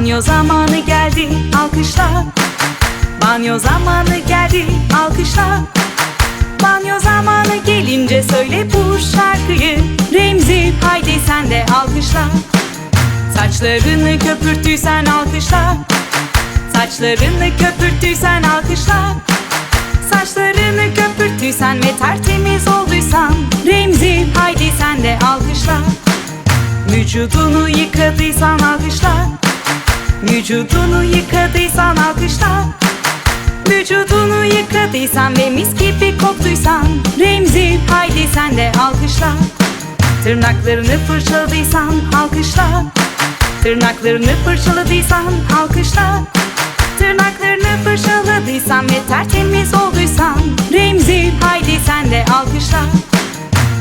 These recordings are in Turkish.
Banyo zamanı geldi alkışla. Banyo zamanı geldi alkışla. Banyo zamanı gelince söyle bu şarkıyı. Remzi haydi sen de alkışla. Saçlarını köpürttüysen alkışla. Saçlarını köpürttüysen alkışla. Saçlarını köpürttüysen ve tertemiz olduysan. Remzi haydi sen de alkışla. Vücudunu yıkadıysan alkışla Vücudunu yıkadıysan alkışla. Vücudunu yıkadıysan ve mis gibi koktuysan Remzi haydi sen de alkışla. Tırnaklarını fırçaladıysan alkışla. Tırnaklarını fırçaladıysan alkışla. Tırnaklarını fırçaladıysan ve tertemiz olduysan Remzi haydi sen de alkışla.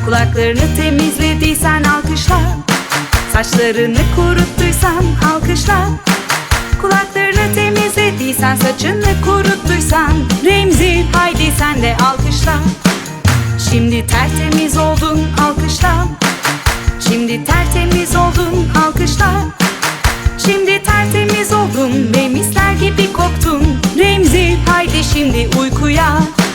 Kulaklarını temizlediysen alkışla. Saçlarını kuruttuysan alkışla Saçını kuruttuysan Remzi haydi sen de alkışla. Şimdi tertemiz oldun alkışla. Şimdi tertemiz oldun alkışla. Şimdi tertemiz oldun ve misler gibi koktun. Remzi haydi şimdi uykuya. Müzik